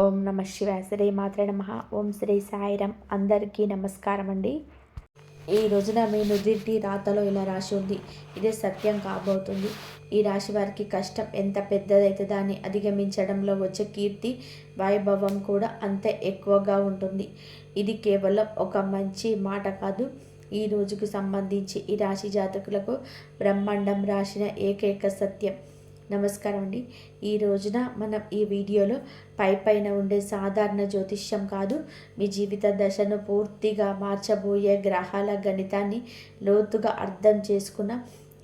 ఓం నమ శివాయ. శ్రీ మాత్ర నమ. ఓం శ్రీ సాయిరం అందరికీ నమస్కారం అండి ఈ రోజున మీ నుదిటి రాతలో ఇలా రాసి ఉంది. ఇదే సత్యం కాబోతుంది. ఈ రాశి వారికి కష్టం ఎంత పెద్దదైతే దాన్ని అధిగమించడంలో వచ్చే కీర్తి వైభవం కూడా అంతే ఎక్కువగా ఉంటుంది. ఇది కేవలం ఒక మంచి మాట కాదు. ఈ రోజుకు సంబంధించి ఈ రాశి జాతకులకు బ్రహ్మాండం రాసిన ఏకైక సత్యం. నమస్కారం అండి. ఈ రోజున మనం ఈ వీడియోలో పై పైన ఉండే సాధారణ జ్యోతిష్యం కాదు మీ జీవిత దశను పూర్తిగా మార్చబోయే గ్రహాల గణితాన్ని లోతుగా అర్థం చేసుకున్న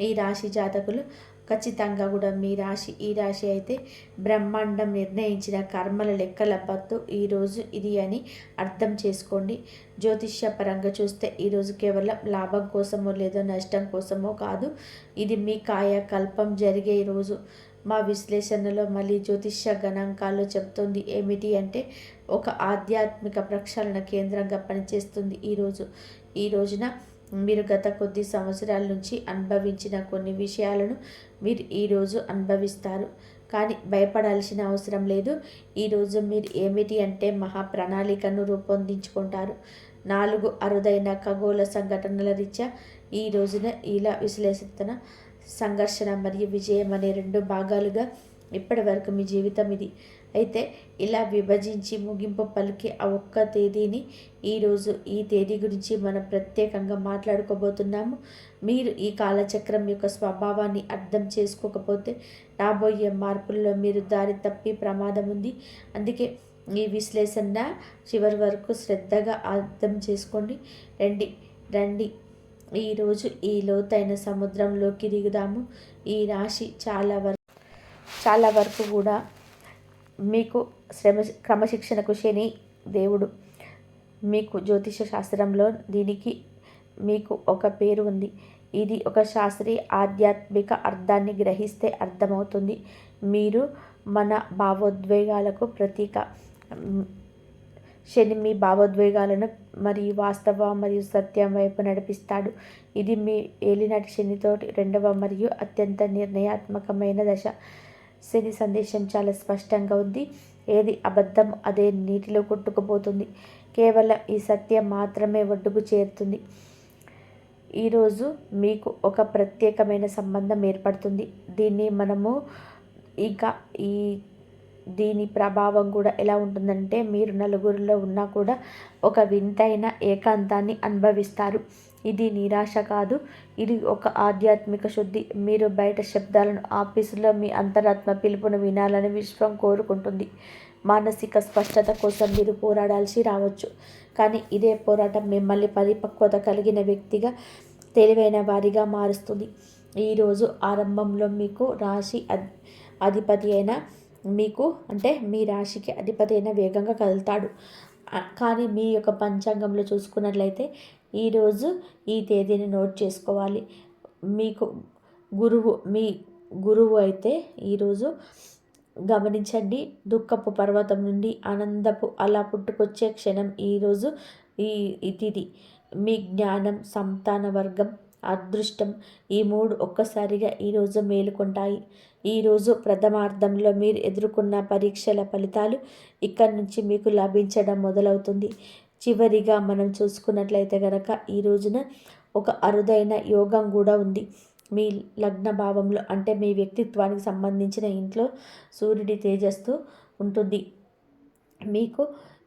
ఈ రాశి జాతకులు ఖచ్చితంగా కూడా మీ రాశి ఈ రాశి అయితే బ్రహ్మాండం నిర్ణయించిన కర్మల లెక్కల పత్తు ఈరోజు ఇది అని అర్థం చేసుకోండి. జ్యోతిష్య పరంగా చూస్తే ఈరోజు కేవలం లాభం కోసమో లేదో నష్టం కోసమో కాదు ఇది మీ కాయకల్పం జరిగే రోజు. మా విశ్లేషణలో మళ్ళీ జ్యోతిష్య గణాంకాలు చెప్తుంది ఏమిటి అంటే ఒక ఆధ్యాత్మిక ప్రక్షాళన కేంద్రంగా పనిచేస్తుంది ఈరోజు ఈ రోజున మీరు గత కొద్ది సంవత్సరాల నుంచి అనుభవించిన కొన్ని విషయాలను మీరు ఈరోజు అనుభవిస్తారు. కానీ భయపడాల్సిన అవసరం లేదు. ఈరోజు మీరు ఏమిటి అంటే మహా ప్రణాళికను రూపొందించుకుంటారు. నాలుగు అరుదైన ఖగోళ సంఘటనల రీత్యా ఈ రోజున ఇలా విశ్లేషిస్తున్న సంఘర్షణ మరియు విజయం అనే రెండు భాగాలుగా ఇప్పటి వరకు మీ జీవితం ఇది. అయితే ఇలా విభజించి ముగింపు పలికి ఆ ఒక్క తేదీని ఈరోజు ఈ తేదీ గురించి మనం ప్రత్యేకంగా మాట్లాడుకోబోతున్నాము. మీరు ఈ కాలచక్రం యొక్క స్వభావాన్ని అర్థం చేసుకోకపోతే రాబోయే మార్పుల్లో మీరు దారి తప్పి ప్రమాదం ఉంది. అందుకే ఈ విశ్లేషణ చివరి వరకు శ్రద్ధగా అర్థం చేసుకోండి. రండి రండి. ఈరోజు ఈ లోతైన సముద్రంలోకి దిగుదాము. ఈ రాశి చాలా వరకు చాలా వరకు కూడా మీకు శ్రమ క్రమశిక్షణకు శని దేవుడు. మీకు జ్యోతిష శాస్త్రంలో దీనికి మీకు ఒక పేరు ఉంది. ఇది ఒక శాస్త్రీయ ఆధ్యాత్మిక అర్థాన్ని గ్రహిస్తే అర్థమవుతుంది. మీరు మన భావోద్వేగాలకు ప్రతీక. శని మీ భావోద్వేగాలను మరియు వాస్తవ మరియు సత్యం వైపు నడిపిస్తాడు. ఇది మీ ఏలినాటి శనితోటి రెండవ మరియు అత్యంత నిర్ణయాత్మకమైన దశ. శని సందేశం చాలా స్పష్టంగా ఉంది. ఏది అబద్ధం అదే నీటిలో కొట్టుకుపోతుంది. కేవలం ఈ సత్యం మాత్రమే ఒడ్డుకు చేరుతుంది. ఈరోజు మీకు ఒక ప్రత్యేకమైన సంబంధం ఏర్పడుతుంది. దీన్ని మనము ఇంకా ఈ దీని ప్రభావం కూడా ఎలా ఉంటుందంటే మీరు నలుగురిలో ఉన్నా కూడా ఒక వింతైన ఏకాంతాన్ని అనుభవిస్తారు. ఇది నిరాశ కాదు. ఇది ఒక ఆధ్యాత్మిక శుద్ధి. మీరు బయట శబ్దాలను ఆఫీసులో మీ అంతరాత్మ పిలుపును వినాలని విశ్వం కోరుకుంటుంది. మానసిక స్పష్టత కోసం మీరు పోరాడాల్సి రావచ్చు. కానీ ఇదే పోరాటం మిమ్మల్ని పరిపక్వత కలిగిన వ్యక్తిగా తెలివైన వారిగా మారుస్తుంది. ఈరోజు ఆరంభంలో మీకు రాశి అధిపతి అయిన మీకు అంటే మీ రాశికి అధిపతి అయిన వేగంగా కదులుతాడు కానీ మీ యొక్క పంచాంగంలో చూసుకున్నట్లయితే ఈరోజు ఈ తేదీని నోట్ చేసుకోవాలి. మీకు గురువు మీ గురువు అయితే ఈరోజు గమనించండి. దుఃఖపు పర్వతం నుండి ఆనందపు అలా పుట్టుకొచ్చే క్షణం ఈరోజు ఈ ఇతిది మీ జ్ఞానం సంతాన వర్గం అదృష్టం ఈ మూడు ఒక్కసారిగా ఈరోజు మేలుకుంటాయి. ఈరోజు ప్రథమార్థంలో మీరు ఎదుర్కొన్న పరీక్షల ఫలితాలు ఇక్కడి నుంచి మీకు లభించడం మొదలవుతుంది. చివరిగా మనం చూసుకున్నట్లయితే కనుక ఈ రోజున ఒక అరుదైన యోగం కూడా ఉంది. మీ లగ్న భావంలో అంటే మీ వ్యక్తిత్వానికి సంబంధించిన ఇంట్లో సూర్యుడి తేజస్సు ఉంటుంది. మీకు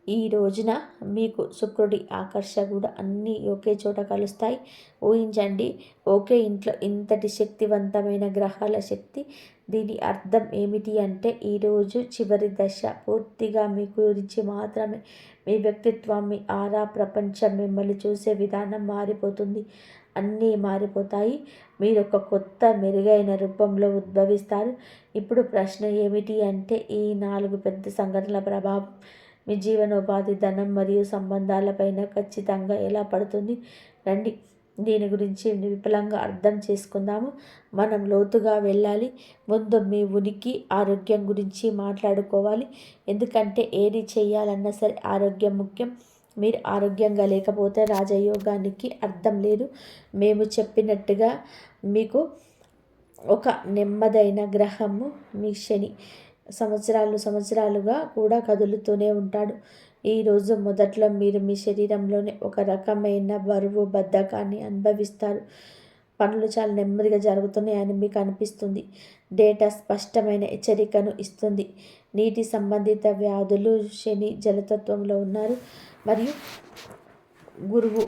ఈ రోజున మీకు శుక్రుడి ఆకర్ష కూడా అన్నీ ఒకే చోట కలుస్తాయి. ఊహించండి ఒకే ఇంట్లో ఇంతటి శక్తివంతమైన గ్రహాల శక్తి. దీని అర్థం ఏమిటి అంటే ఈరోజు చివరి దశ పూర్తిగా మీ గురించి మాత్రమే. మీ వ్యక్తిత్వం మీ ఆరా ప్రపంచం మిమ్మల్ని చూసే విధానం మారిపోతుంది. అన్నీ మారిపోతాయి. మీరు ఒక కొత్త మెరుగైన రూపంలో ఉద్భవిస్తారు. ఇప్పుడు ప్రశ్న ఏమిటి అంటే ఈ నాలుగు పెద్ద సంఘటనల ప్రభావం. మీ జీవనోపాధి ధనం మరియు సంబంధాలపైన ఖచ్చితంగా ఎలా పడుతుంది? రండి దీని గురించి విపులంగా అర్థం చేసుకుందాము. మనం లోతుగా వెళ్ళాలి. ముందు మీ ఉనికి ఆరోగ్యం గురించి మాట్లాడుకోవాలి. ఎందుకంటే ఏది చేయాలన్నా సరే ఆరోగ్యం ముఖ్యం. మీరు ఆరోగ్యంగా లేకపోతే రాజయోగానికి అర్థం లేదు. మేము చెప్పినట్టుగా మీకు ఒక నెమ్మదైన గ్రహము మీ శని. సంవత్సరాలు సంవత్సరాలుగా కూడా కదులుతూనే ఉంటాడు. ఈరోజు మొదట్లో మీరు మీ శరీరంలోనే ఒక రకమైన బరువు బద్ధకాన్ని అనుభవిస్తారు. పనులు చాలా నెమ్మదిగా జరుగుతున్నాయని మీకు అనిపిస్తుంది. డేటా స్పష్టమైన హెచ్చరికను ఇస్తుంది. నీటి సంబంధిత వ్యాధులు శని జలతత్వంలో ఉన్నారు. మరియు గురువు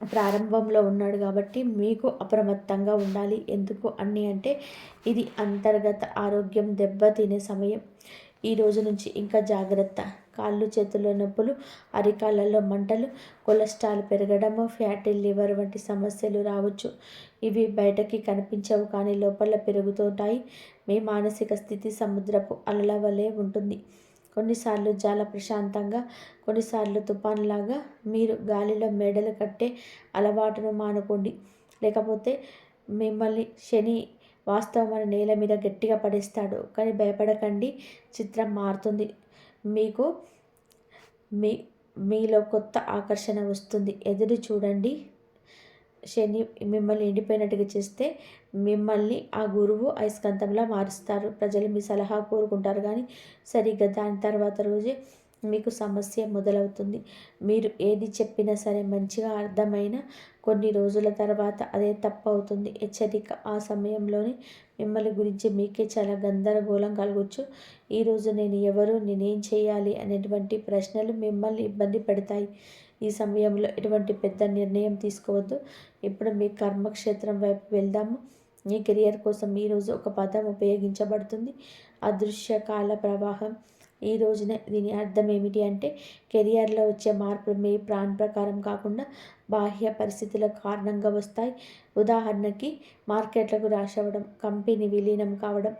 ప్రారంభంలో ఉన్నాడు కాబట్టి మీకు అప్రమత్తంగా ఉండాలి. ఎందుకు అన్నీ అంటే ఇది అంతర్గత ఆరోగ్యం దెబ్బతినే సమయం. ఈ రోజు నుంచి ఇంకా జాగ్రత్త. కాళ్ళు చేతుల్లో నొప్పులు అరికాళ్ళలో మంటలు కొలెస్ట్రాల్ పెరగడము ఫ్యాటీ లివర్ వంటి సమస్యలు రావచ్చు. ఇవి బయటకి కనిపించవు కానీ లోపల పెరుగుతుంటాయి మీ మానసిక స్థితి సముద్రపు అలల వలె ఉంటుంది. కొన్నిసార్లు చాలా ప్రశాంతంగా కొన్నిసార్లు తుఫాన్లాగా మీరు గాలిలో మెడలు కట్టే అలవాటును మానుకోండి. లేకపోతే మిమ్మల్ని శని వాస్తవమైన నేల మీద గట్టిగా పడేస్తాడు. కానీ భయపడకండి చిత్రం మారుతుంది. మీకు మీ మీలో కొత్త ఆకర్షణ వస్తుంది. ఎదురు చూడండి. శని మిమ్మల్ని ఎండిపోయినట్టుగా చేస్తే మిమ్మల్ని ఆ గురువు అయస్కాంతంలా మారుస్తారు. ప్రజలు మీ సలహా కోరుకుంటారు కానీ సరిగ్గా దాని తర్వాత రోజే మీకు సమస్య మొదలవుతుంది. మీరు ఏది చెప్పినా సరే మంచిగా అర్థమైన కొన్ని రోజుల తర్వాత అదే తప్పు అవుతుంది హెచ్చరిక. ఆ సమయంలోనే మిమ్మల్ని గురించి మీకే చాలా గందరగోళం కలగవచ్చు ఈరోజు నేను ఎవరు? నేనేం చేయాలి? అనేటువంటి ప్రశ్నలు మిమ్మల్ని ఇబ్బంది పెడతాయి. ఈ సమయంలో ఎటువంటి పెద్ద నిర్ణయం తీసుకోవద్దు. ఇప్పుడు మీ కర్మక్షేత్రం వైపు వెళ్దాము. మీ కెరియర్ కోసం ఈరోజు ఒక పదం ఉపయోగించబడుతుంది. అదృశ్య కాల ప్రవాహం. ఈ రోజున దీని అర్థం ఏమిటి అంటే కెరియర్లో వచ్చే మార్పులు మీ ప్లాన్ ప్రకారం కాకుండా బాహ్య పరిస్థితుల కారణంగా వస్తాయి. ఉదాహరణకి మార్కెట్లకు రాష్ అవ్వడం కంపెనీ విలీనం కావడం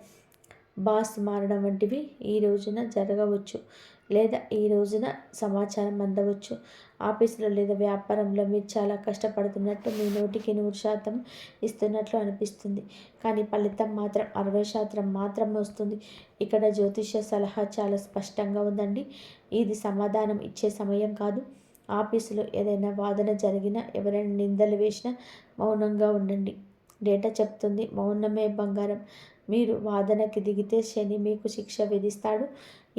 బాస్ మారడం వంటివి ఈ రోజున జరగవచ్చు. లేదా ఈ రోజున సమాచారం అందవచ్చు. ఆఫీసులో లేదా వ్యాపారంలో మీరు చాలా కష్టపడుతున్నట్టు మీ నోటికి నూరు శాతం ఇస్తున్నట్లు అనిపిస్తుంది. కానీ ఫలితం మాత్రం అరవై శాతం మాత్రం వస్తుంది. ఇక్కడ జ్యోతిష్య సలహా చాలా స్పష్టంగా ఉందండి. ఇది సమాధానం ఇచ్చే సమయం కాదు. ఆఫీసులో ఏదైనా వాదన జరిగినా ఎవరైనా నిందలు వేసినా మౌనంగా ఉండండి. డేటా చెప్తుంది. మౌనమే బంగారం. మీరు వాదనకి దిగితే శని మీకు శిక్ష విధిస్తాడు.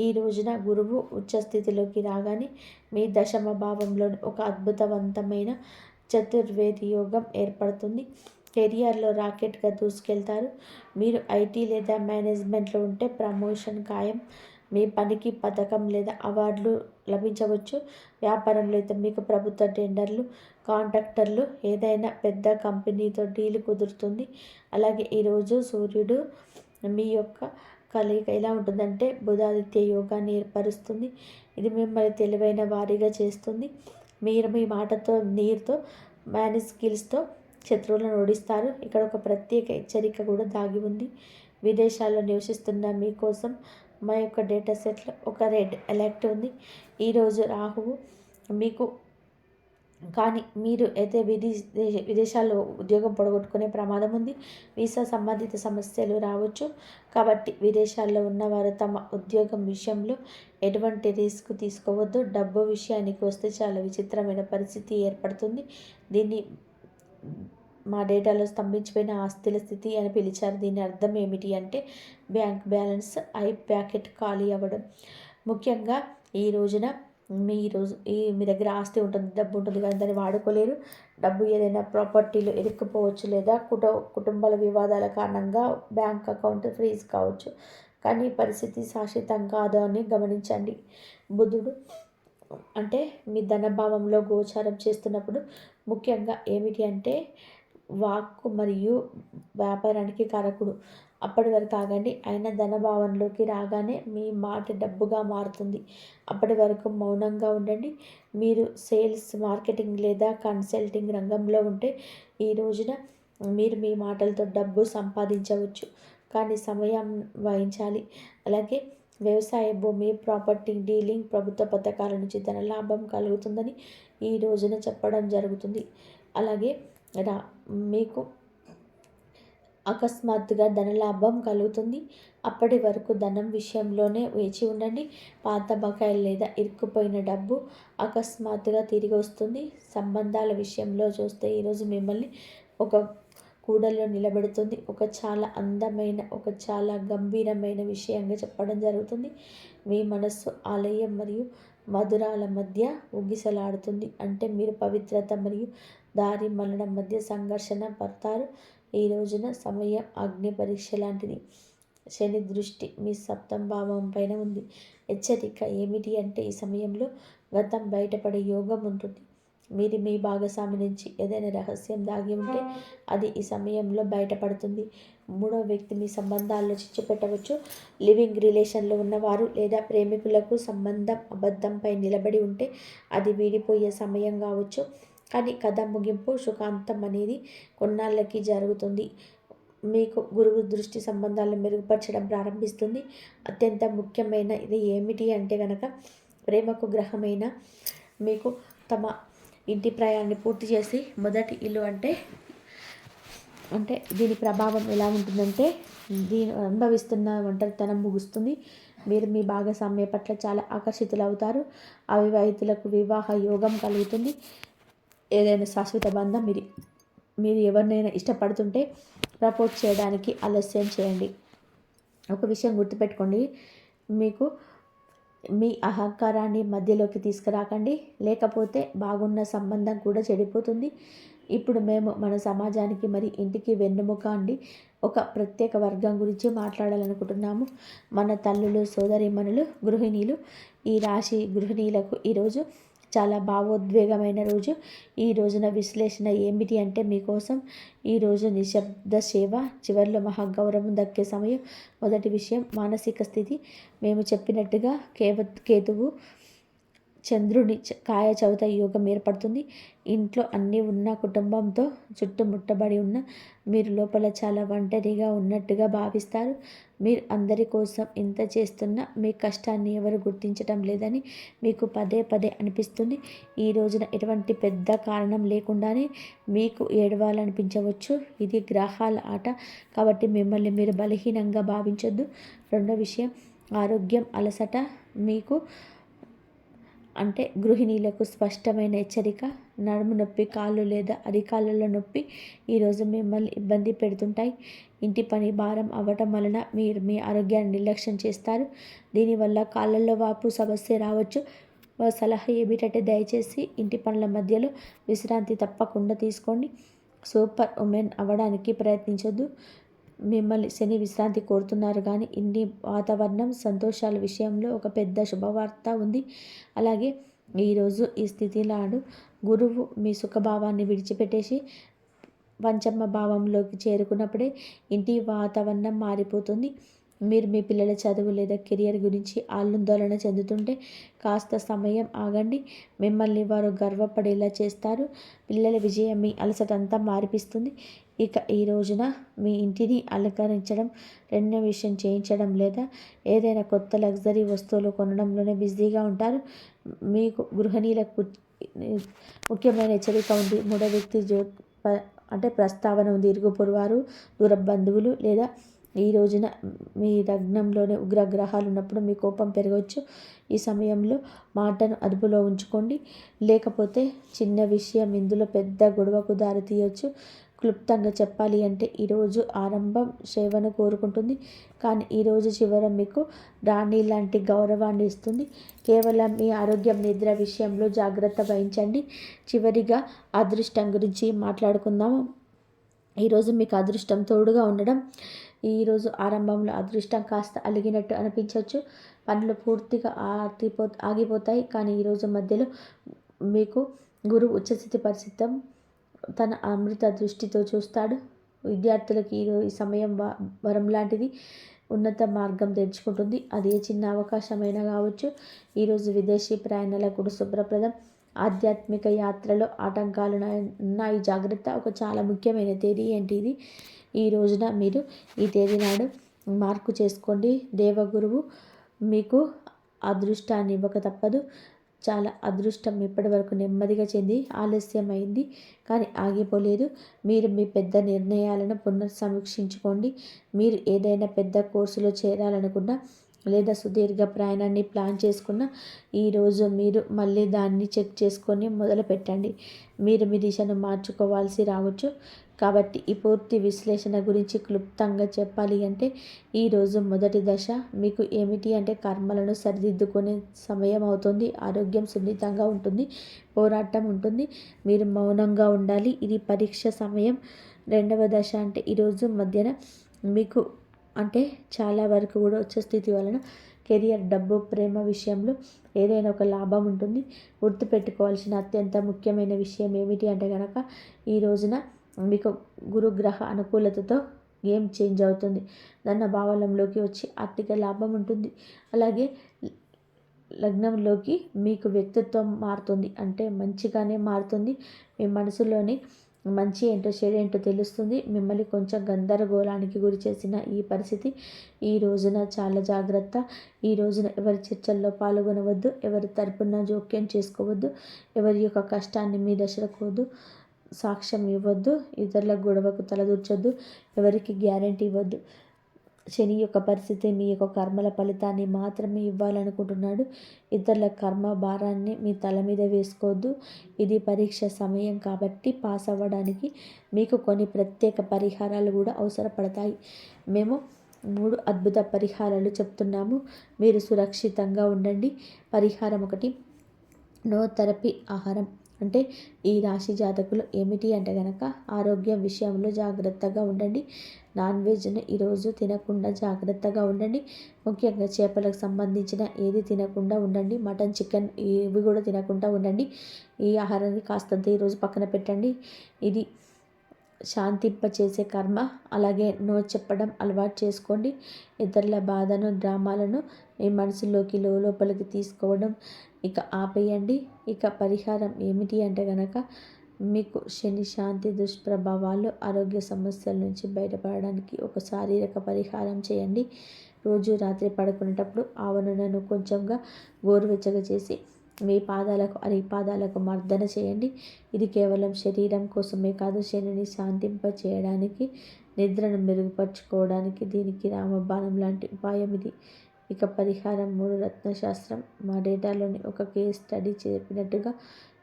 ఈ రోజున గురువు ఉచ్చస్థితిలోకి రాగానే మీ దశమ భావంలోని ఒక అద్భుతవంతమైన చతుర్వేది యోగం ఏర్పడుతుంది. కెరియర్లో రాకెట్గా దూసుకెళ్తారు. మీరు ఐటీ లేదా మేనేజ్మెంట్లో ఉంటే ప్రమోషన్ ఖాయం. మీ పనికి పథకం లేదా అవార్డులు లభించవచ్చు. వ్యాపారంలో అయితే మీకు ప్రభుత్వ టెండర్లు కాంట్రాక్టర్లు ఏదైనా పెద్ద కంపెనీతో డీల్ కుదురుతుంది. అలాగే ఈరోజు సూర్యుడు మీ యొక్క కలయిక ఎలా ఉంటుందంటే బుధాదిత్య యోగాన్ని ఏర్పరుస్తుంది. ఇది మిమ్మల్ని తెలివైన వారిగా చేస్తుంది. మీరు మీ మాటతో నీరుతో మేనేజ్ స్కిల్స్తో శత్రువులను ఓడిస్తారు. ఇక్కడ ఒక ప్రత్యేక హెచ్చరిక కూడా దాగి ఉంది. విదేశాల్లో నివసిస్తున్న మీకోసం మా యొక్క డేటా సెట్లో ఒక రెడ్ ఎలర్ట్ ఉంది. ఈరోజు రాహువు మీకు కానీ మీరు అయితే విదేశ విదేశాల్లో ఉద్యోగం పొడగొట్టుకునే ప్రమాదం ఉంది. వీసా సంబంధిత సమస్యలు రావచ్చు. కాబట్టి విదేశాల్లో ఉన్నవారు తమ ఉద్యోగం విషయంలో ఎటువంటి రిస్క్ తీసుకోవద్దు. డబ్బు విషయానికి వస్తే చాలా విచిత్రమైన పరిస్థితి ఏర్పడుతుంది. దీన్ని మా డేటాలో స్తంభించిపోయిన ఆస్తుల స్థితి అని పిలిచారు. దీని అర్థం ఏమిటి అంటే బ్యాంక్ బ్యాలెన్స్ ఐ ప్యాకెట్ ఖాళీ అవ్వడం. ముఖ్యంగా ఈ రోజున మీ రోజు ఈ మీ దగ్గర ఆస్తి ఉంటుంది డబ్బు ఉంటుంది కానీ దాన్ని వాడుకోలేరు. డబ్బు ఏదైనా ప్రాపర్టీలో ఇరుక్కుపోవచ్చు లేదా కుట కుటుంబాల వివాదాల కారణంగా బ్యాంక్ అకౌంట్ ఫ్రీజ్ కావచ్చు. కానీ పరిస్థితి శాశ్వతం కాదు అని గమనించండి. బుధుడు అంటే మీ ధనభావంలో గోచారం చేస్తున్నప్పుడు ముఖ్యంగా ఏమిటి అంటే వాక్కు మరియు వ్యాపారానికి కారకుడు. అప్పటి వరకు ఆగండి ఆయన ధనభావనలోకి రాగానే మీ మాట డబ్బుగా మారుతుంది. అప్పటి వరకు మౌనంగా ఉండండి. మీరు సేల్స్ మార్కెటింగ్ లేదా కన్సల్టింగ్ రంగంలో ఉంటే ఈ రోజున మీరు మీ మాటలతో డబ్బు సంపాదించవచ్చు. కానీ సమయం వహించాలి. అలాగే వ్యవసాయ భూమి ప్రాపర్టీ డీలింగ్ ప్రభుత్వ పథకాల నుంచి ధన లాభం కలుగుతుందని ఈ రోజున చెప్పడం జరుగుతుంది. అలాగే రా మీకు అకస్మాత్తుగా ధనలాభం కలుగుతుంది. అప్పటి వరకు ధనం విషయంలోనే వేచి ఉండండి. పాత బకాయిలు లేదా ఇరుక్కుపోయిన డబ్బు అకస్మాత్తుగా తిరిగి వస్తుంది. సంబంధాల విషయంలో చూస్తే ఈరోజు మిమ్మల్ని ఒక కూడల్లో నిలబెడుతుంది. ఒక చాలా అందమైన ఒక చాలా గంభీరమైన విషయంగా చెప్పడం జరుగుతుంది. మీ మనస్సు ఆలయం మరియు మధురాల మధ్య ఊగిసలాడుతుంది అంటే మీరు పవిత్రత మరియు దారి మల్లడం మధ్య సంఘర్షణ పడతారు. ఈ రోజున సమయం అగ్ని పరీక్ష లాంటిది. శని దృష్టి మీ సప్తం భావం పైన ఉంది. హెచ్చరిక ఏమిటి అంటే ఈ సమయంలో గతం బయటపడే యోగం ఉంటుంది. మీరు మీ భాగస్వామి నుంచి ఏదైనా రహస్యం దాగి ఉంటే అది ఈ సమయంలో బయటపడుతుంది. మూడో వ్యక్తి మీ సంబంధాల్లో చిచ్చు పెట్టవచ్చు లివింగ్ రిలేషన్లో ఉన్నవారు లేదా ప్రేమికులకు సంబంధం అబద్ధంపై నిలబడి ఉంటే అది వీడిపోయే సమయం కావచ్చు. కానీ కథ ముగింపు సుఖాంతం అనేది కొన్నాళ్ళకి జరుగుతుంది. మీకు గురువు దృష్టి సంబంధాలను మెరుగుపరచడం ప్రారంభిస్తుంది. అత్యంత ముఖ్యమైన ఇది ఏమిటి అంటే కనుక ప్రేమకు గ్రహమైన మీకు తమ ఇంటి ప్రయాణాన్ని పూర్తి చేసి మొదటి ఇల్లు అంటే అంటే దీని ప్రభావం ఎలా ఉంటుందంటే దీని అనుభవిస్తున్న ఒంటరితనం ముగుస్తుంది. మీరు మీ భాగస్వామ్య పట్ల చాలా ఆకర్షితులు అవుతారు అవివాహితులకు వివాహ యోగం కలుగుతుంది. ఏదైనా శాశ్వత బంధం మీరు మీరు ఎవరినైనా ఇష్టపడుతుంటే ప్రపోజ్ చేయడానికి ఆలస్యం చేయండి. ఒక విషయం గుర్తుపెట్టుకోండి. మీకు మీ అహంకారాన్ని మధ్యలోకి తీసుకురాకండి. లేకపోతే బాగున్న సంబంధం కూడా చెడిపోతుంది. ఇప్పుడు మేము మన సమాజానికి మరి ఇంటికి వెన్నుముక అండి. ఒక ప్రత్యేక వర్గం గురించి మాట్లాడాలనుకుంటున్నాము. మన తల్లులు సోదరిమణులు గృహిణీలు ఈ రాశి గృహిణీలకు ఈరోజు చాలా భావోద్వేగమైన రోజు. ఈ రోజున విశ్లేషణ ఏమిటి అంటే మీకోసం ఈరోజు నిశ్శబ్ద సేవ చివరిలో మహాగౌరవం దక్కే సమయం. మొదటి విషయం మానసిక స్థితి. మేము చెప్పినట్టుగా కేవ కేతువు చంద్రుని కాయ చవిత యోగం ఏర్పడుతుంది. ఇంట్లో అన్నీ ఉన్న కుటుంబంతో చుట్టుముట్టబడి ఉన్న మీరు లోపల చాలా ఒంటరిగా ఉన్నట్టుగా భావిస్తారు. మీరు అందరి కోసం ఇంత చేస్తున్నా మీ కష్టాన్ని ఎవరు గుర్తించడం లేదని మీకు పదే పదే అనిపిస్తుంది. ఈ రోజున ఎటువంటి పెద్ద కారణం లేకుండానే మీకు ఏడవాలనిపించవచ్చు. ఇది గ్రహాల ఆట. కాబట్టి మిమ్మల్ని మీరు బలహీనంగా భావించొద్దు. రెండో విషయం ఆరోగ్యం అలసట. మీకు అంటే గృహిణీలకు స్పష్టమైన హెచ్చరిక నడుము నొప్పి కాళ్ళు లేదా అరికాళ్ళలో నొప్పి ఈరోజు మిమ్మల్ని ఇబ్బంది పెడుతుంటాయి. ఇంటి పని భారం అవ్వటం వలన మీరు మీ ఆరోగ్యాన్ని నిర్లక్ష్యం చేస్తారు. దీనివల్ల కాళ్ళల్లో వాపు సమస్య రావచ్చు. సలహా ఏమిటంటే దయచేసి ఇంటి పనుల మధ్యలో విశ్రాంతి తప్పకుండా తీసుకోండి. సూపర్ ఉమెన్ అవ్వడానికి ప్రయత్నించొద్దు. మిమ్మల్ని శని విశ్రాంతి కోరుతున్నారు. కానీ ఇన్ని వాతావరణం సంతోషాల విషయంలో ఒక పెద్ద శుభవార్త ఉంది. అలాగే ఈరోజు ఈ స్థితిలాడు గురువు మీ సుఖభావాన్ని విడిచిపెట్టేసి పంచమ భావంలోకి చేరుకున్నప్పుడే ఇంటి వాతావరణం మారిపోతుంది. మీరు మీ పిల్లల చదువు లేదా కెరియర్ గురించి ఆందోళన చెందుతుంటే కాస్త సమయం ఆగండి. మిమ్మల్ని వారు గర్వపడేలా చేస్తారు. పిల్లల విజయం మీ అలసటంతా మారిపిస్తుంది. ఇక ఈ రోజున మీ ఇంటిని అలంకరించడం రెనోవేషన్ చేయించడం లేదా ఏదైనా కొత్త లగ్జరీ వస్తువులు కొనడంలోనే బిజీగా ఉంటారు. మీకు గృహిణీలకు ముఖ్యమైన హెచ్చరిక ఉంది. మూడో వ్యక్తి జో అంటే ప్రస్తావన ఉంది. ఇరుగు పొరువారు దూర బంధువులు లేదా ఈ రోజున మీ లగ్నంలోనే ఉగ్రగ్రహాలు ఉన్నప్పుడు మీ కోపం పెరగవచ్చు ఈ సమయంలో మాటను అదుపులో ఉంచుకోండి. లేకపోతే చిన్న విషయం ఇందులో పెద్ద గొడవకు దారి తీయవచ్చు క్లుప్తంగా చెప్పాలి అంటే ఈరోజు ఆరంభం సేవను కోరుకుంటుంది. కానీ ఈరోజు చివర మీకు రాణి లాంటి గౌరవాన్ని ఇస్తుంది. కేవలం మీ ఆరోగ్యం నిద్ర విషయంలో జాగ్రత్త వహించండి. చివరిగా అదృష్టం గురించి మాట్లాడుకుందాము. ఈరోజు మీకు అదృష్టం తోడుగా ఉండడం ఈరోజు ఆరంభంలో అదృష్టం కాస్త అలిగినట్టు అనిపించవచ్చు. పనులు పూర్తిగా ఆగిపో ఆగిపోతాయి. కానీ ఈరోజు మధ్యలో మీకు గురువు ఉచ్చస్థితి పరిస్థితం తన అమృత దృష్టితో చూస్తాడు. విద్యార్థులకు ఈ ఈ సమయం వరం లాంటిది ఉన్నత మార్గం తెరుచుకుంటుంది. అది ఏ చిన్న అవకాశమైనా కావచ్చు. ఈరోజు విదేశీ ప్రయాణాలకు కూడా శుభ్రప్రదం. ఆధ్యాత్మిక యాత్రలో ఆటంకాలు ఉన్నాయి. జాగ్రత్త ఒక చాలా ముఖ్యమైన తేదీ ఏంటి ఇది ఈ రోజున మీరు ఈ తేదీ నాడు మార్కు చేసుకోండి. దేవగురువు మీకు అదృష్టాన్ని ఇవ్వక తప్పదు. చాలా అదృష్టం ఇప్పటి వరకు నెమ్మదిగా చెంది ఆలస్యమైంది కానీ ఆగిపోలేదు. మీరు మీ పెద్ద నిర్ణయాలను పునర్సమీక్షించుకోండి. మీరు ఏదైనా పెద్ద కోర్సులో చేరాలనుకున్నా లేదా సుదీర్ఘ ప్రయాణాన్ని ప్లాన్ చేసుకున్న ఈరోజు మీరు మళ్ళీ దాన్ని చెక్ చేసుకొని మొదలు పెట్టండి మీరు మీ దిశను మార్చుకోవాల్సి రావచ్చు. కాబట్టి ఈ పూర్తి విశ్లేషణ గురించి క్లుప్తంగా చెప్పాలి అంటే ఈరోజు మొదటి దశ మీకు ఏమిటి అంటే కర్మలను సరిదిద్దుకునే సమయం అవుతుంది ఆరోగ్యం సున్నితంగా ఉంటుంది పోరాటం ఉంటుంది మీరు మౌనంగా ఉండాలి ఇది పరీక్ష సమయం. రెండవ దశ అంటే ఈరోజు మధ్యన మీకు అంటే చాలా వరకు కూడా వచ్చే స్థితి వలన కెరియర్ డబ్బు ప్రేమ విషయంలో ఏదైనా ఒక లాభం ఉంటుంది. గుర్తుపెట్టుకోవాల్సిన అత్యంత ముఖ్యమైన విషయం ఏమిటి అంటే కనుక ఈ రోజున మీకు గురుగ్రహ అనుకూలతతో గేమ్ చేంజ్ అవుతుంది? ధన భావనంలోకి వచ్చి ఆర్థిక లాభం ఉంటుంది. అలాగే లగ్నంలోకి మీకు వ్యక్తిత్వం మారుతుంది. అంటే మంచిగానే మారుతుంది. మీ మనసులోని మంచి ఏంటో చెడు ఏంటో తెలుస్తుంది. మిమ్మల్ని కొంచెం గందరగోళానికి గురి చేసిన ఈ పరిస్థితి ఈ రోజున చాలా జాగ్రత్త. ఈ రోజున ఎవరి చర్చల్లో పాల్గొనవద్దు. ఎవరి తరపున జోక్యం చేసుకోవద్దు. ఎవరి యొక్క కష్టాన్ని మీ దశలకూడదు సాక్ష్యం ఇవ్వద్దు ఇతరుల గొడవకు తలదూర్చొద్దు ఎవరికి గ్యారంటీ ఇవ్వద్దు. శని యొక్క పరిస్థితి మీ యొక్క కర్మల ఫలితాన్ని మాత్రమే ఇవ్వాలనుకుంటున్నాడు. ఇతరుల కర్మ భారాన్ని మీ తల మీద వేసుకోవద్దు. ఇది పరీక్ష సమయం కాబట్టి పాస్ అవ్వడానికి మీకు కొన్ని ప్రత్యేక పరిహారాలు కూడా అవసరపడతాయి. మేము మూడు అద్భుత పరిహారాలు చెప్తున్నాము. మీరు సురక్షితంగా ఉండండి. పరిహారం ఒకటి నో థెరపీ ఆహారం. అంటే ఈ రాశి జాతకులు ఏమిటి అంటే కనుక ఆరోగ్యం విషయంలో జాగ్రత్తగా ఉండండి. నాన్ వెజ్ను ఈరోజు తినకుండా జాగ్రత్తగా ఉండండి. ముఖ్యంగా చేపలకు సంబంధించిన ఏది తినకుండా ఉండండి. మటన్ చికెన్ ఇవి కూడా తినకుండా ఉండండి. ఈ ఆహారాన్ని కాస్తంత ఈరోజు పక్కన పెట్టండి. ఇది శాంతింప చేసే కర్మ. అలాగే నో చెప్పడం అలవాటు చేసుకోండి. ఇతరుల బాధను డ్రామాలను మీ మనసులోకి లోపలికి తీసుకోవడం ఇక ఆపేయండి. ఇక పరిహారం ఏమిటి అంటే కనుక మీకు శని శాంతి దుష్ప్రభావాలు ఆరోగ్య సమస్యల నుంచి బయటపడడానికి ఒక శారీరక పరిహారం చేయండి. రోజు రాత్రి పడుకునేటప్పుడు ఆవ నూనెను కొంచెంగా గోరువెచ్చగా చేసి మీ పాదాలకు అరి పాదాలకు మర్దన చేయండి. ఇది కేవలం శరీరం కోసమే కాదు శనిని శాంతింప చేయడానికి నిద్రను మెరుగుపరుచుకోవడానికి దీనికి రామబాణం లాంటి ఉపాయం ఇది. ఇక పరిహారం మూడు రత్నశాస్త్రం. మా డేటాలోని ఒక కేస్ స్టడీ చెప్పినట్టుగా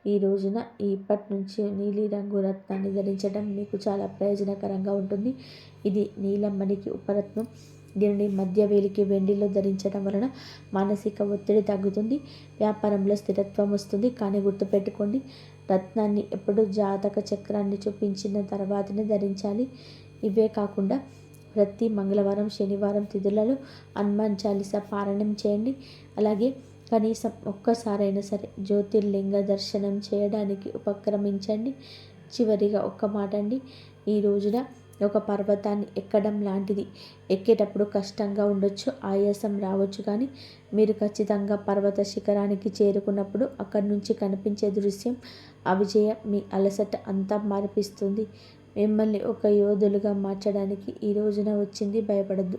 ఈ రోజున ఇప్పటి నుంచి నీలిరంగు రత్నాన్ని ధరించడం మీకు చాలా ప్రయోజనకరంగా ఉంటుంది. ఇది నీలమ్మడికి ఉపరత్నం. దీనిని మధ్య వేలికి వెండిలో ధరించడం వలన మానసిక ఒత్తిడి తగ్గుతుంది వ్యాపారంలో స్థిరత్వం వస్తుంది. కానీ గుర్తుపెట్టుకోండి రత్నాన్ని ఎప్పుడు జాతక చక్రాన్ని చూపించిన తర్వాతనే ధరించాలి. ఇవే కాకుండా ప్రతి మంగళవారం శనివారం తిథులలో హనుమాన్ చాలీసా పారాయణం చేయండి. అలాగే కనీసం ఒక్కసారైనా సరే జ్యోతిర్లింగ దర్శనం చేయడానికి ఉపక్రమించండి. చివరిగా ఒక్క మాట అండి. ఈ రోజున ఒక పర్వతాన్ని ఎక్కడం లాంటిది ఎక్కేటప్పుడు కష్టంగా ఉండొచ్చు ఆయాసం రావచ్చు కానీ మీరు ఖచ్చితంగా పర్వత శిఖరానికి చేరుకున్నప్పుడు అక్కడి నుంచి కనిపించే దృశ్యం అవిజయం మీ అలసట అంతా మార్పిస్తుంది. మిమ్మల్ని ఒక యోధులుగా మార్చడానికి ఈ రోజున వచ్చింది భయపడద్దు.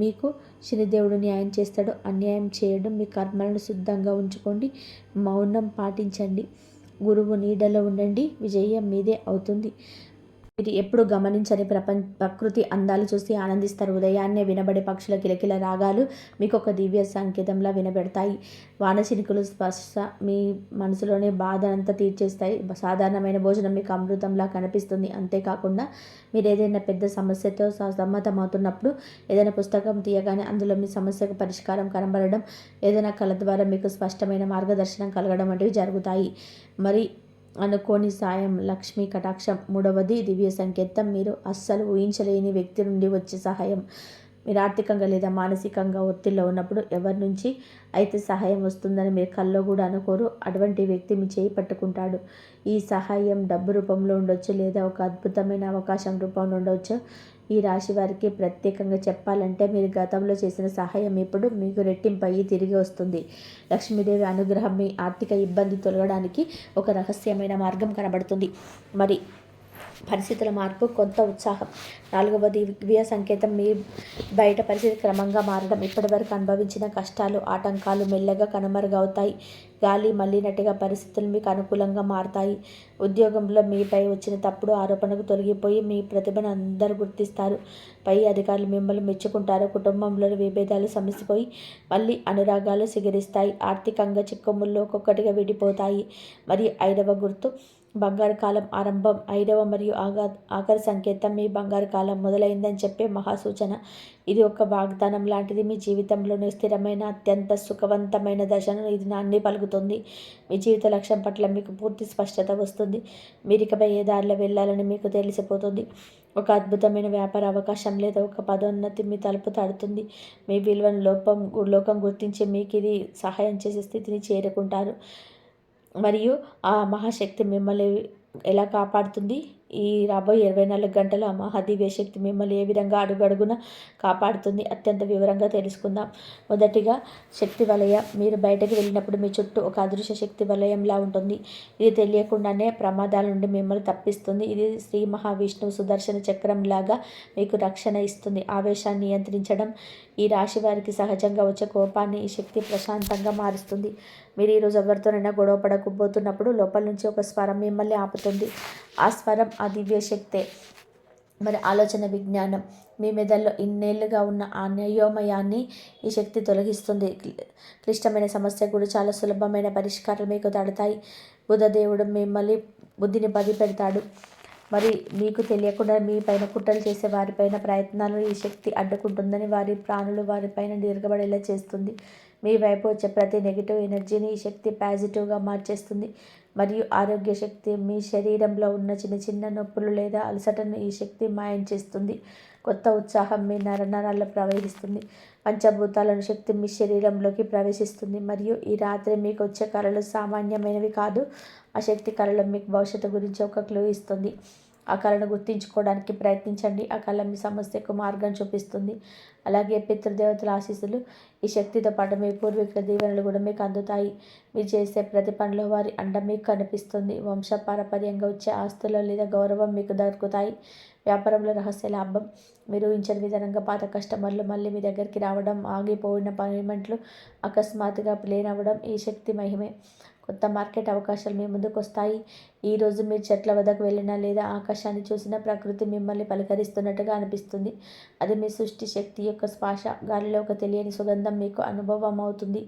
మీకు శనిదేవుడు న్యాయం చేస్తాడు అన్యాయం చేయడం మీ కర్మలను సిద్ధంగా ఉంచుకోండి మౌనం పాటించండి. గురువు నీడలో ఉండండి విజయం మీదే అవుతుంది. మీరు ఎప్పుడు గమనించని ప్రపంచ ప్రకృతి అందాలు చూసి ఆనందిస్తారు. ఉదయాన్నే వినబడే పక్షుల కిలకిల రాగాలు మీకు ఒక దివ్య సంకేతంలా వినబెడతాయి. వానచినుకులు స్పర్శ మీ మనసులోనే బాధ అంతా తీర్చేస్తాయి. సాధారణమైన భోజనం మీకు అమృతంలా కనిపిస్తుంది. అంతేకాకుండా మీరు ఏదైనా పెద్ద సమస్యతో సమ్మతమవుతున్నప్పుడు ఏదైనా పుస్తకం తీయగానే అందులో మీ సమస్యకు పరిష్కారం కనబడడం ఏదైనా కళ ద్వారా మీకు స్పష్టమైన మార్గదర్శనం కలగడం వంటివి జరుగుతాయి. మరి అనుకోని సాయం. లక్ష్మీ కటాక్షం. మూడవది దివ్య సంకేతం. మీరు అస్సలు ఊహించలేని వ్యక్తి నుండి వచ్చే సహాయం. మీరు ఆర్థికంగా లేదా మానసికంగా ఒత్తిడిలో ఉన్నప్పుడు ఎవరి నుంచి అయితే సహాయం వస్తుందని మీరు కల్లో కూడా అనుకోరు. అటువంటి వ్యక్తి మీ చేయి పట్టుకుంటాడు. ఈ సహాయం డబ్బు రూపంలో ఉండొచ్చు లేదా ఒక అద్భుతమైన అవకాశం రూపంలో ఉండవచ్చు ఈ రాశి వారికి ప్రత్యేకంగా చెప్పాలంటే మీరు గతంలో చేసిన సహాయం ఇప్పుడు మీకు రెట్టింపయ్యి తిరిగి వస్తుంది. లక్ష్మీదేవి అనుగ్రహం మీ ఆర్థిక ఇబ్బంది తొలగడానికి ఒక రహస్యమైన మార్గం కనబడుతుంది. మరి పరిస్థితుల మార్పు కొంత ఉత్సాహం. నాలుగవది దివ్య సంకేతం మీ బయట పరిస్థితి క్రమంగా మారడం. ఇప్పటివరకు అనుభవించిన కష్టాలు ఆటంకాలు మెల్లగా కనుమరుగవుతాయి. గాలి మళ్ళీనట్టుగా పరిస్థితులు మీకు అనుకూలంగా మారతాయి. ఉద్యోగంలో మీపై వచ్చిన తప్పుడు ఆరోపణకు తొలగిపోయి మీ ప్రతిభను అందరూ గుర్తిస్తారు. పై అధికారులు మిమ్మల్ని మెచ్చుకుంటారు. కుటుంబంలోని విభేదాలు సమసిపోయి మళ్ళీ అనురాగాలు సిగరిస్తాయి. ఆర్థికంగా చిక్కుముళ్ళు ఒక్కొక్కటిగా విడిపోతాయి. మరి ఐదవ గుర్తు బంగారు కాలం ఆరంభం ఐదవ మరియు ఆగా ఆఖరి సంకేతం మీ బంగారు కాలం మొదలైందని చెప్పే మహాసూచన. ఇది ఒక వాగ్దానం లాంటిది. మీ జీవితంలోని స్థిరమైన అత్యంత సుఖవంతమైన దశను ఇది నాన్ని పలుకుతుంది. మీ జీవిత లక్ష్యం పట్ల మీకు పూర్తి స్పష్టత వస్తుంది. మీరు ఇకపై ఏ దారిలో వెళ్ళాలని మీకు తెలిసిపోతుంది. ఒక అద్భుతమైన వ్యాపార అవకాశం లేదా ఒక పదోన్నతి మీ తలుపు తడుతుంది. మీ విలువను లోపం లోకం గుర్తించి మీకు ఇది సహాయం చేసే స్థితిని చేరుకుంటారు. మరియు ఆ మహాశక్తి మిమ్మల్ని ఎలా కాపాడుతుంది? ఈ రాబోయే ఇరవై నాలుగు గంటలు ఆ మహాదివ్య శక్తి మిమ్మల్ని ఏ విధంగా అడుగడుగున కాపాడుతుంది? అత్యంత వివరంగా తెలుసుకుందాం. మొదటిగా శక్తి వలయ. మీరు బయటకు వెళ్ళినప్పుడు మీ చుట్టూ ఒక అదృశ్య శక్తి వలయంలా ఉంటుంది. ఇది తెలియకుండానే ప్రమాదాల నుండి మిమ్మల్ని తప్పిస్తుంది. ఇది శ్రీ మహావిష్ణువు సుదర్శన చక్రం లాగా మీకు రక్షణ ఇస్తుంది. ఆవేశాన్ని నియంత్రించడం ఈ రాశి వారికి సహజంగా వచ్చే కోపాన్ని ఈ శక్తి ప్రశాంతంగా మారుస్తుంది. మీరు ఈరోజు ఎవరితోనైనా గొడవ పడకపోతున్నప్పుడు లోపల నుంచి ఒక స్వరం మిమ్మల్ని ఆపుతుంది. ఆ స్వరం ఆ దివ్య శక్తే. మరి ఆలోచన విజ్ఞానం. మీ మెదల్లో ఇన్నేళ్ళుగా ఉన్న ఆ నయోమయాన్ని ఈ శక్తి తొలగిస్తుంది. క్లిష్టమైన సమస్య కూడా చాలా సులభమైన పరిష్కారాలు మీకు తడతాయి. బుధదేవుడు మిమ్మల్ని బుద్ధిని పది పెడతాడు మరి మీకు తెలియకుండా మీ పైన కుట్రలు చేసే వారిపైన ప్రయత్నాలు ఈ శక్తి అడ్డుకుంటుందని వారి ప్రాణులు వారిపైన దీర్ఘపడేలా చేస్తుంది. మీ వైపు వచ్చే ప్రతి నెగిటివ్ ఎనర్జీని ఈ శక్తి పాజిటివ్గా మార్చేస్తుంది. మరియు ఆరోగ్య శక్తి మీ శరీరంలో ఉన్న చిన్న చిన్న నొప్పులు లేదా అలసటను ఈ శక్తి మాయం చేస్తుంది. కొత్త ఉత్సాహం మీ నరనరాల్లో ప్రవహిస్తుంది. పంచభూతాలను శక్తి మీ శరీరంలోకి ప్రవేశిస్తుంది. మరియు ఈ రాత్రి మీకు వచ్చే కళలు సామాన్యమైనవి కాదు. ఆ శక్తి కళలు మీకు భవిష్యత్తు గురించి ఒక క్లూ ఇస్తుంది. ఆ కళను గుర్తించుకోవడానికి ప్రయత్నించండి. ఆ కళ మీ సమస్యకు మార్గం చూపిస్తుంది. అలాగే పితృదేవతల ఆశీస్సులు ఈ శక్తితో పాటు మీ పూర్వీకుల దీవెనలు కూడా మీకు అందుతాయి. మీరు చేసే ప్రతి పనిలో వారి అండ మీకు కనిపిస్తుంది. వంశపారపర్యంగా వచ్చే ఆస్తుల్లో లేదా గౌరవం మీకు దొరుకుతాయి వ్యాపారంలో రహస్య లాభం మీరు ఊహించని విధానంగా పాత కస్టమర్లు మళ్ళీ మీ దగ్గరికి రావడం ఆగిపోయిన పేమెంట్లు అకస్మాత్తుగా ప్లేన్ అవ్వడం ఈ శక్తి మహిమే. కొత్త మార్కెట్ అవకాశాలు మీ ముందుకు వస్తాయి ఈరోజు మీరు చెట్ల వద్దకు వెళ్ళినా లేదా ఆకాశాన్ని చూసినా ప్రకృతి మిమ్మల్ని పలకరిస్తున్నట్టుగా అనిపిస్తుంది. అది మీ సృష్టి శక్తి యొక్క స్పాష గాలిలో ఒక తెలియని సుగంధం మీకు అనుభవం అవుతుంది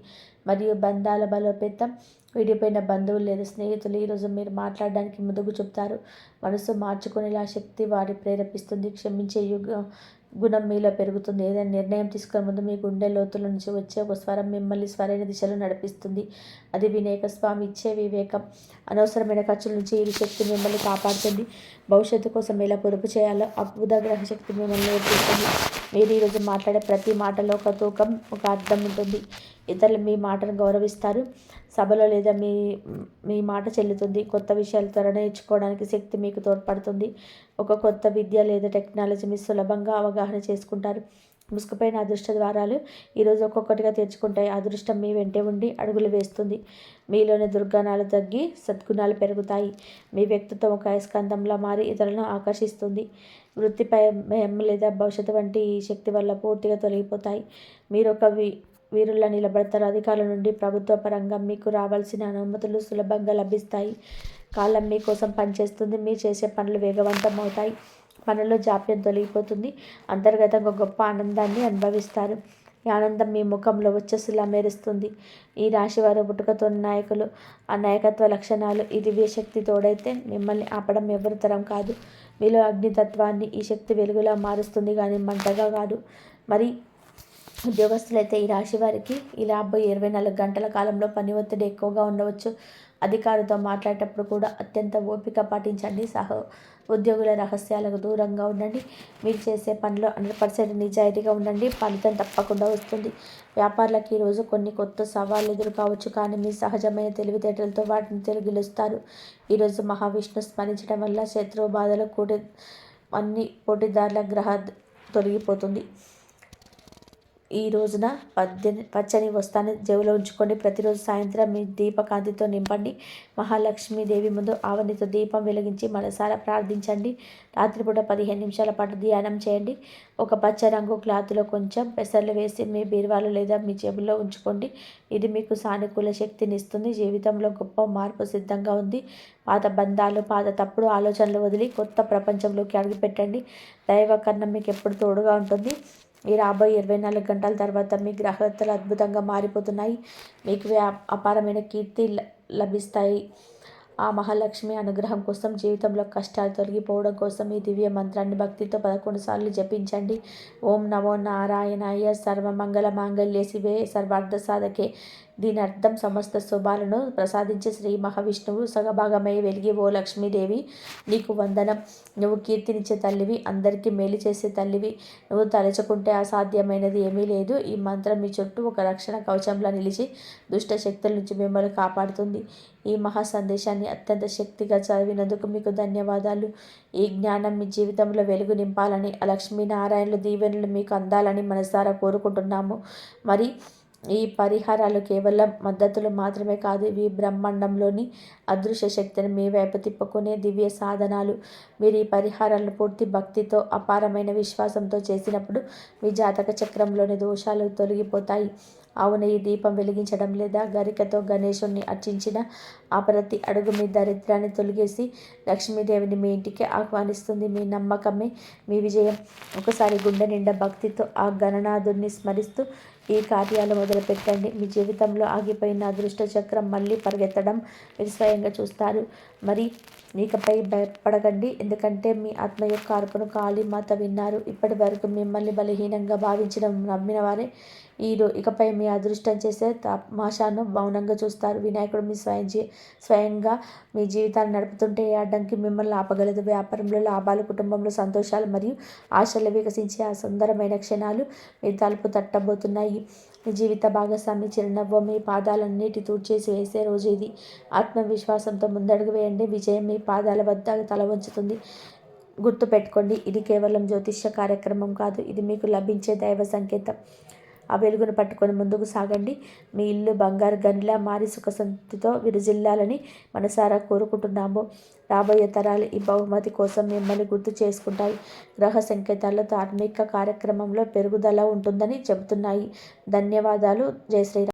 మరియు బంధాల బలోపేతం. విడిపోయిన బంధువులు లేదా స్నేహితులు ఈరోజు మీరు మాట్లాడడానికి ముందుకు చెప్తారు. మనసు మార్చుకునేలా శక్తి వారి ప్రేరేపిస్తుంది. క్షమించే యుగ గుణం మీలో పెరుగుతుంది. ఏదైనా నిర్ణయం తీసుకునే ముందు మీ గుండె లోతుల నుంచి వచ్చే ఒక స్వరం మిమ్మల్ని స్వరైన దిశలో నడిపిస్తుంది. అది వినేక స్వామి ఇచ్చే వివేకం. అనవసరమైన ఖర్చుల నుంచి ఈ శక్తి మిమ్మల్ని కాపాడుతుంది. భవిష్యత్తు కోసం ఎలా పొదుపు చేయాలో అద్భుత గ్రహ శక్తి మిమ్మల్ని నేర్పిస్తుంది మీరు ఈరోజు మాట్లాడే ప్రతి మాటలో ఒక తూకం ఒక అర్థం ఉంటుంది. ఇతరులు మీ మాటను గౌరవిస్తారు. సభలో లేదా మీ మీ మాట చెల్లుతుంది. కొత్త విషయాలు త్వర నేర్చుకోవడానికి శక్తి మీకు తోడ్పడుతుంది. ఒక కొత్త విద్య లేదా టెక్నాలజీ మీరు సులభంగా అవగాహన చేసుకుంటారు. ముసుగుపైన అదృష్ట ద్వారాలు ఈరోజు ఒక్కొక్కటిగా తెరుచుకుంటాయి. అదృష్టం మీ వెంటే ఉండి అడుగులు వేస్తుంది. మీలోని దుర్గాణాలు తగ్గి సద్గుణాలు పెరుగుతాయి. మీ వ్యక్తిత్వం ఒక అయస్కాంతంలో మారి ఇతరులను ఆకర్షిస్తుంది. వృత్తిపై భయం లేదా భవిష్యత్తు వంటి ఈ శక్తి వల్ల పూర్తిగా తొలగిపోతాయి. మీరు ఒక వి నిలబడతారు. అధికారుల నుండి ప్రభుత్వ పరంగా మీకు రావాల్సిన అనుమతులు సులభంగా లభిస్తాయి. కాలం మీకోసం పనిచేస్తుంది. మీరు చేసే పనులు వేగవంతం అవుతాయి పనుల్లో జాప్యం తొలగిపోతుంది. అంతర్గతంగా గొప్ప ఆనందాన్ని అనుభవిస్తారు. ఈ ఆనందం మీ ముఖంలో వచ్చేసిలా మెరుస్తుంది. ఈ రాశి వారు పుట్టుకతో నాయకులు. ఆ నాయకత్వ లక్షణాలు ఈ దివ్యశక్తి తోడైతే మిమ్మల్ని ఆపడం ఎవరి తరం కాదు. మీలో అగ్నితత్వాన్ని ఈ శక్తి వెలుగులా మారుస్తుంది. కానీ మంటగా కాదు. మరి ఉద్యోగస్తులైతే ఈ రాశి వారికి ఈ రాబోయే ఇరవై నాలుగు గంటల కాలంలో పని ఒత్తిడి ఎక్కువగా ఉండవచ్చు. అధికారితో మాట్లాడేటప్పుడు కూడా అత్యంత ఓపిక పాటించండి. సహ ఉద్యోగుల రహస్యాలకు దూరంగా ఉండండి. మీరు చేసే పనిలో హండ్రెడ్ పర్సెంట్ నిజాయితీగా ఉండండి. ఫలితం తప్పకుండా వస్తుంది. వ్యాపారులకు ఈరోజు కొన్ని కొత్త సవాళ్ళు ఎదురు కావచ్చు కానీ మీ సహజమైన తెలివితేటలతో వాటిని తిరిగిలుస్తారు ఈరోజు మహావిష్ణు స్మరించడం వల్ల శత్రువు బాధలు కూడి అన్ని పోటీదారుల గ్రహ తొలగిపోతుంది. ఈ రోజున పద్దెని పచ్చని వస్తాన్ని జేబులో ఉంచుకోండి. ప్రతిరోజు సాయంత్రం మీ దీపకాంతితో నింపండి. మహాలక్ష్మీదేవి ముందు ఆవనితో దీపం వెలిగించి మనసారా ప్రార్థించండి. రాత్రిపూట పదిహేను నిమిషాల పాటు ధ్యానం చేయండి. ఒక పచ్చ రంగు క్లాత్లో కొంచెం పెసర్లు వేసి మీ బీరువాలో లేదా మీ జేబులో ఉంచుకోండి. ఇది మీకు సానుకూల శక్తిని ఇస్తుంది జీవితంలో గొప్ప మార్పు సిద్ధంగా ఉంది. పాత బంధాలు పాత తప్పుడు ఆలోచనలు వదిలి కొత్త ప్రపంచంలోకి అడుగుపెట్టండి. దైవ కన్నా మీకు ఎప్పుడు తోడుగా ఉంటుంది. ఈ రాబోయే ఇరవై నాలుగు గంటల తర్వాత మీ గ్రహతలు అద్భుతంగా మారిపోతున్నాయి. మీకు అపారమైన కీర్తి లభిస్తాయి. ఆ మహాలక్ష్మి అనుగ్రహం కోసం జీవితంలో కష్టాలు తొలగిపోవడం కోసం ఈ దివ్య మంత్రాన్ని భక్తితో పదకొండు సార్లు జపించండి. ఓం నమో నారాయణాయ సర్వమంగళ మాంగళ్య శివే సర్వార్థ సాధకే. దీని అర్థం సమస్త శుభాలను ప్రసాదించే శ్రీ మహావిష్ణువు సగభాగమై వెలిగి ఓ లక్ష్మీదేవి నీకు వందనం. నువ్వు కీర్తినిచ్చే తల్లివి అందరికీ మేలు చేసే తల్లివి. నువ్వు తలచుకుంటే అసాధ్యమైనది ఏమీ లేదు. ఈ మంత్రం మీ చుట్టూ ఒక రక్షణ కవచంలా నిలిచి దుష్ట శక్తుల నుంచి మిమ్మల్ని కాపాడుతుంది. ఈ మహా సందేశాన్ని అత్యంత శక్తిగా చదివినందుకు మీకు ధన్యవాదాలు. ఈ జ్ఞానం మీ జీవితంలో వెలుగు నింపాలని ఆ లక్ష్మీనారాయణుల దీవెనలు మీకు అందాలని మనసారా కోరుకుంటున్నాము. మరి ఈ పరిహారాలు కేవలం మద్దతులు మాత్రమే కాదు ఇవి బ్రహ్మాండంలోని అదృశ్య శక్తిని మీ వైపు తిప్పుకునే దివ్య సాధనాలు. మీరు ఈ పరిహారాలను పూర్తి భక్తితో అపారమైన విశ్వాసంతో చేసినప్పుడు మీ జాతక చక్రంలోని దోషాలు తొలగిపోతాయి. అవును ఈ దీపం వెలిగించడం లేదా గరికతో గణేశుణ్ణి అర్చించిన ఆ ప్రతి అడుగు మీ దరిద్రాన్ని తొలగేసి లక్ష్మీదేవిని మీ ఇంటికి ఆహ్వానిస్తుంది. మీ నమ్మకమే మీ విజయం. ఒకసారి గుండె నిండా భక్తితో ఆ గణనాథుడిని స్మరిస్తూ ఈ కార్యాలు మొదలుపెట్టండి. మీ జీవితంలో ఆగిపోయిన అదృష్ట చక్రం మళ్ళీ పరిగెత్తడం మీరు స్వయంగా చూస్తారు. మరి ఇకపై భయపడకండి ఎందుకంటే మీ ఆత్మ యొక్క అర్పణ కాళీమాత విన్నారు. ఇప్పటి వరకు మిమ్మల్ని బలహీనంగా భావించడం నమ్మిన వారే ఈరో. ఇకపై మీ అదృష్టం చేసే తమాషాను మౌనంగా చూస్తారు. వినాయకుడు మీ స్వయం స్వయంగా మీ జీవితాన్ని నడుపుతుంటే ఏ అడ్డంకి మిమ్మల్ని ఆపగలదు. వ్యాపారంలో లాభాలు కుటుంబంలో సంతోషాలు మరియు ఆశలు వికసించే ఆ సుందరమైన క్షణాలు మీ తలుపు తట్టబోతున్నాయి. మీ జీవిత భాగస్వామి చిరునవ్వు మీ పాదాలన్నిటి తూడ్చేసి వేసే రోజు ఇది. ఆత్మవిశ్వాసంతో ముందడుగు వేయండి. విజయం మీ పాదాల వద్ద తల వంచుతుంది. గుర్తుపెట్టుకోండి ఇది కేవలం జ్యోతిష్య కార్యక్రమం కాదు ఇది మీకు లభించే దైవ సంకేతం. ఆ వెలుగును పట్టుకొని ముందుకు సాగండి. మీ ఇల్లు బంగారు గనిలా మారి సుఖసంతితో విరుజిల్లాలని మనసారా కోరుకుంటున్నాము. రాబోయే తరాలు ఈ బహుమతి కోసం మిమ్మల్ని గుర్తు చేసుకుంటాయి. గ్రహ సంకేతాల్లో ధార్మిక కార్యక్రమంలో పెరుగుదల ఉంటుందని చెబుతున్నాయి. ధన్యవాదాలు. జయ శ్రీరామ్.